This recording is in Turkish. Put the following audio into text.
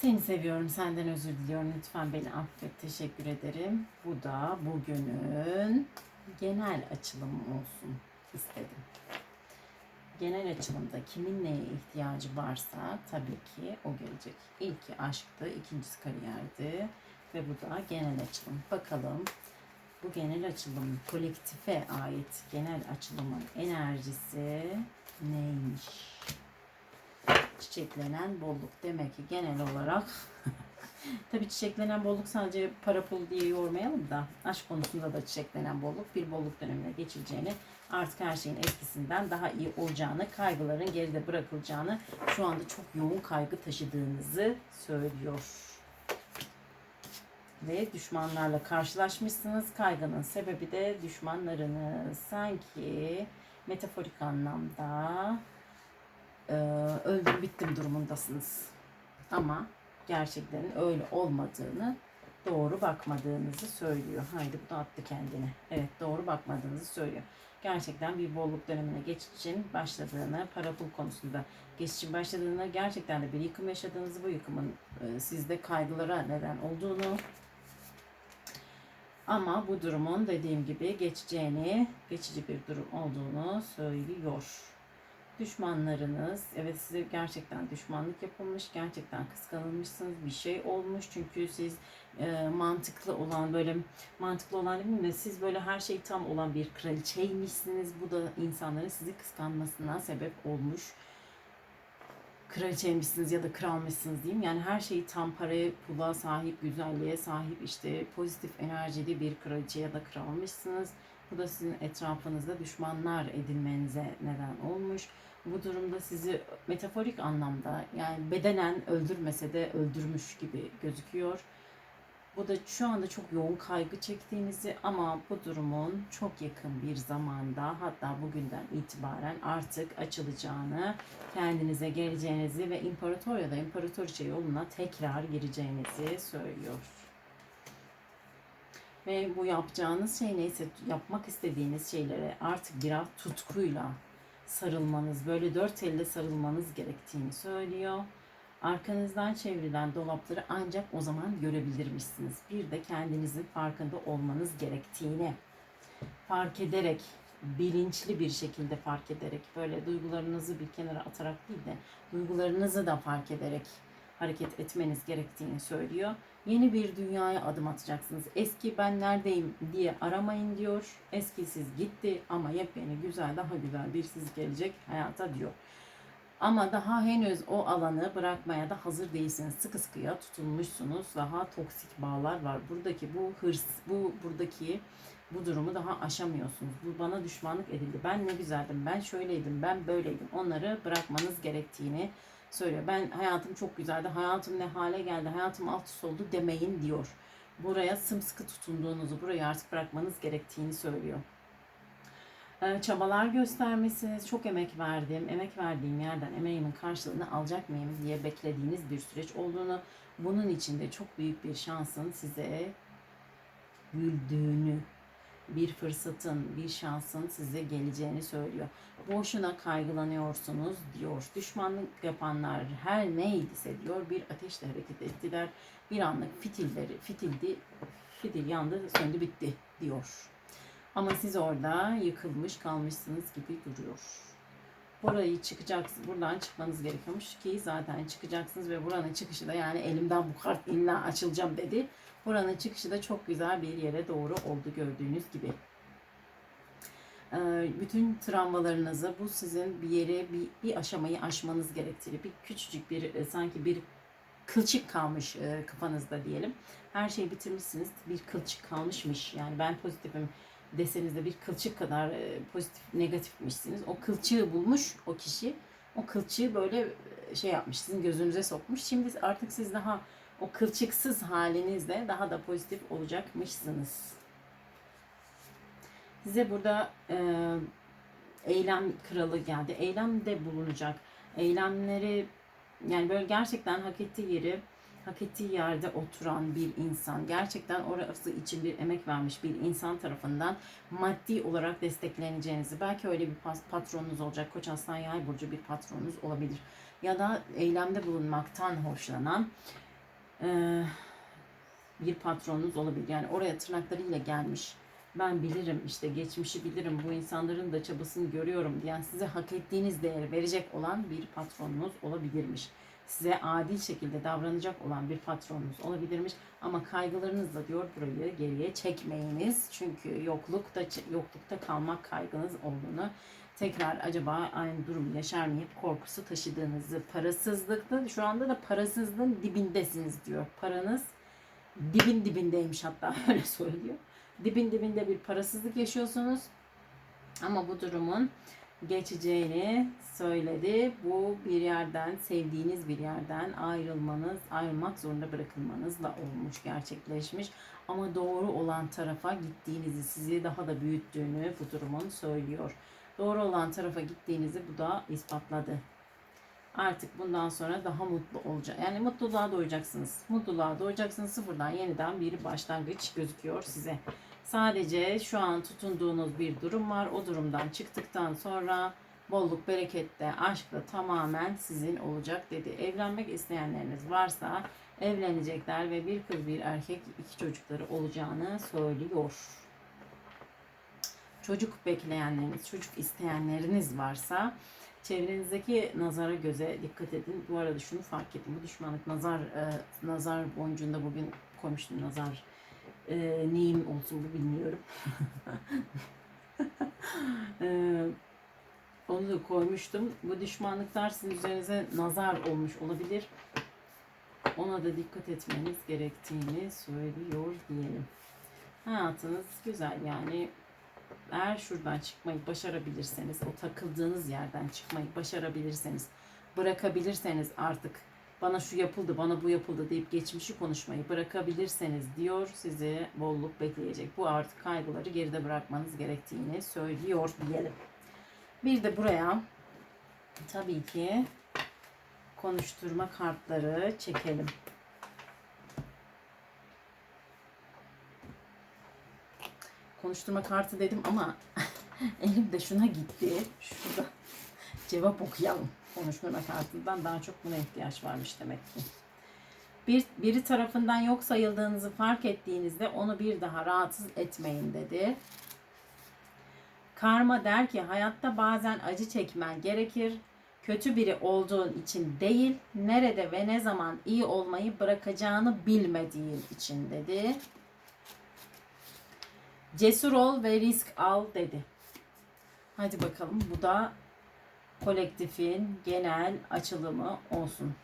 Seni seviyorum, senden özür diliyorum. Lütfen beni affet, teşekkür ederim. Bu da bugünün genel açılımı olsun istedim. Genel açılımda kimin neye ihtiyacı varsa tabii ki o gelecek. İlki aşktı, ikincisi kariyerdi ve bu da genel açılım. Bakalım bu genel açılım kolektife ait genel açılımın enerjisi neymiş? Çiçeklenen bolluk demek ki genel olarak tabi çiçeklenen bolluk sadece para pul diye yormayalım da aşk konusunda da çiçeklenen bolluk bir bolluk dönemine geçileceğini artık her şeyin etkisinden daha iyi olacağını kaygıların geride bırakılacağını şu anda çok yoğun kaygı taşıdığınızı söylüyor. Ve düşmanlarla karşılaşmışsınız. Kaygının sebebi de düşmanlarınız. Sanki metaforik anlamda e, öldüm bittim durumundasınız. Ama gerçeklerin öyle olmadığını doğru bakmadığınızı söylüyor. Haydi bu da attı kendini. Evet doğru bakmadığınızı söylüyor. Gerçekten bir bolluk dönemine geçiş için başladığını, para pul konusunda geçiş için başladığını, gerçekten de bir yıkım yaşadığınızı, bu yıkımın e, sizde kaygılara neden olduğunu ama bu durumun dediğim gibi geçeceğini, geçici bir durum olduğunu söylüyor düşmanlarınız evet size gerçekten düşmanlık yapılmış gerçekten kıskanılmışsınız bir şey olmuş çünkü siz e, mantıklı olan böyle mantıklı olan değil mi siz böyle her şey tam olan bir kraliçeymişsiniz bu da insanların sizi kıskanmasına sebep olmuş kraliçeymişsiniz ya da kralmışsınız diyeyim. Yani her şeyi tam paraya, pula sahip, güzelliğe sahip işte pozitif enerjili bir kraliçe ya da kralmışsınız. Bu da sizin etrafınızda düşmanlar edinmenize neden olmuş. Bu durumda sizi metaforik anlamda yani bedenen öldürmese de öldürmüş gibi gözüküyor. Bu da şu anda çok yoğun kaygı çektiğinizi ama bu durumun çok yakın bir zamanda hatta bugünden itibaren artık açılacağını, kendinize geleceğinizi ve imparator ya da imparatoriçe yoluna tekrar gireceğinizi söylüyor. Ve bu yapacağınız şey neyse yapmak istediğiniz şeylere artık biraz tutkuyla sarılmanız, böyle dört elle sarılmanız gerektiğini söylüyor. Arkanızdan çevrilen dolapları ancak o zaman görebilirmişsiniz. Bir de kendinizin farkında olmanız gerektiğini fark ederek, bilinçli bir şekilde fark ederek, böyle duygularınızı bir kenara atarak değil de duygularınızı da fark ederek hareket etmeniz gerektiğini söylüyor. Yeni bir dünyaya adım atacaksınız. Eski ben neredeyim diye aramayın diyor. Eski siz gitti ama yepyeni güzel, daha güzel bir siz gelecek hayata diyor. Ama daha henüz o alanı bırakmaya da hazır değilsiniz. Sıkı sıkıya tutulmuşsunuz. Daha toksik bağlar var. Buradaki bu hırs, bu buradaki bu durumu daha aşamıyorsunuz. Bu bana düşmanlık edildi. Ben ne güzeldim, ben şöyleydim, ben böyleydim. Onları bırakmanız gerektiğini söylüyor. Ben hayatım çok güzeldi, hayatım ne hale geldi, hayatım alt üst oldu demeyin diyor. Buraya sımsıkı tutunduğunuzu, burayı artık bırakmanız gerektiğini söylüyor. Ee, çabalar göstermesiniz, çok emek verdim, emek verdiğim yerden emeğimin karşılığını alacak mıyım diye beklediğiniz bir süreç olduğunu, bunun içinde çok büyük bir şansın size güldüğünü, bir fırsatın, bir şansın size geleceğini söylüyor. Boşuna kaygılanıyorsunuz diyor. Düşmanlık yapanlar her neydiyse diyor bir ateşle hareket ettiler. Bir anlık fitilleri, fitildi, fitil yandı, söndü bitti diyor. Ama siz orada yıkılmış kalmışsınız gibi duruyor. Burayı çıkacaksınız, buradan çıkmanız gerekiyormuş ki zaten çıkacaksınız ve buranın çıkışı da yani elimden bu kart illa açılacağım dedi. Buranın çıkışı da çok güzel bir yere doğru oldu gördüğünüz gibi. Ee, Bütün travmalarınızı bu sizin bir yere bir, bir aşamayı aşmanız gerektiği bir küçücük bir e, sanki bir kılçık kalmış e, kafanızda diyelim. Her şeyi bitirmişsiniz bir kılçık kalmışmış yani ben pozitifim desenizde bir kılçık kadar e, pozitif negatifmişsiniz. O kılçığı bulmuş o kişi. O kılçığı böyle e, şey yapmış sizin gözünüze sokmuş. Şimdi artık siz daha o kılçıksız halinizle daha da pozitif olacakmışsınız. Size burada e, eylem kralı geldi. Eylemde bulunacak. Eylemleri yani böyle gerçekten hak ettiği yeri hak ettiği yerde oturan bir insan, gerçekten orası için bir emek vermiş bir insan tarafından maddi olarak destekleneceğinizi, belki öyle bir patronunuz olacak, Koç Aslan Yay burcu bir patronunuz olabilir. Ya da eylemde bulunmaktan hoşlanan, Ee, bir patronunuz olabilir. Yani oraya tırnaklarıyla gelmiş. Ben bilirim işte geçmişi bilirim. Bu insanların da çabasını görüyorum diyen size hak ettiğiniz değeri verecek olan bir patronunuz olabilirmiş. Size adil şekilde davranacak olan bir patronunuz olabilirmiş. Ama kaygılarınızla diyor burayı geriye çekmeyiniz. Çünkü yoklukta yoklukta kalmak kaygınız olduğunu tekrar acaba aynı durumu yaşar mıyım korkusu taşıdığınızı parasızlıkta şu anda da parasızlığın dibindesiniz diyor. Paranız dibin dibindeymiş hatta öyle söylüyor. Dibin dibinde bir parasızlık yaşıyorsunuz. Ama bu durumun geçeceğini söyledi. Bu bir yerden, sevdiğiniz bir yerden ayrılmanız, ayrılmak zorunda bırakılmanızla olmuş, gerçekleşmiş. Ama doğru olan tarafa gittiğinizi, sizi daha da büyüttüğünü bu durumun söylüyor. Doğru olan tarafa gittiğinizi bu da ispatladı. Artık bundan sonra daha mutlu olacak. Yani mutluluğa doyacaksınız. Mutluluğa doyacaksınız. Sıfırdan yeniden bir başlangıç gözüküyor size. Sadece şu an tutunduğunuz bir durum var. O durumdan çıktıktan sonra bolluk, berekette, aşkla tamamen sizin olacak dedi. Evlenmek isteyenleriniz varsa evlenecekler ve bir kız bir erkek iki çocukları olacağını söylüyor. Çocuk bekleyenleriniz, çocuk isteyenleriniz varsa çevrenizdeki nazara göze dikkat edin. Bu arada şunu fark ettim. Bu düşmanlık nazar e, nazar boncuğunda bugün koymuştum nazar e, neyim olsun bu bilmiyorum. e, onu da koymuştum. Bu düşmanlıklar sizin üzerinize nazar olmuş olabilir. Ona da dikkat etmeniz gerektiğini söylüyor diyelim. Hayatınız güzel yani eğer şuradan çıkmayı başarabilirseniz, o takıldığınız yerden çıkmayı başarabilirseniz, bırakabilirseniz artık bana şu yapıldı, bana bu yapıldı deyip geçmişi konuşmayı bırakabilirseniz diyor sizi bolluk bekleyecek. Bu artık kaygıları geride bırakmanız gerektiğini söylüyor diyelim. Bir de buraya tabii ki konuşturma kartları çekelim. konuşturma kartı dedim ama elim de şuna gitti. Şurada cevap okuyalım. Konuşturma kartından daha çok buna ihtiyaç varmış demek ki. Bir, biri tarafından yok sayıldığınızı fark ettiğinizde onu bir daha rahatsız etmeyin dedi. Karma der ki hayatta bazen acı çekmen gerekir. Kötü biri olduğun için değil, nerede ve ne zaman iyi olmayı bırakacağını bilmediğin için dedi. Cesur ol ve risk al dedi. Hadi bakalım bu da kolektifin genel açılımı olsun.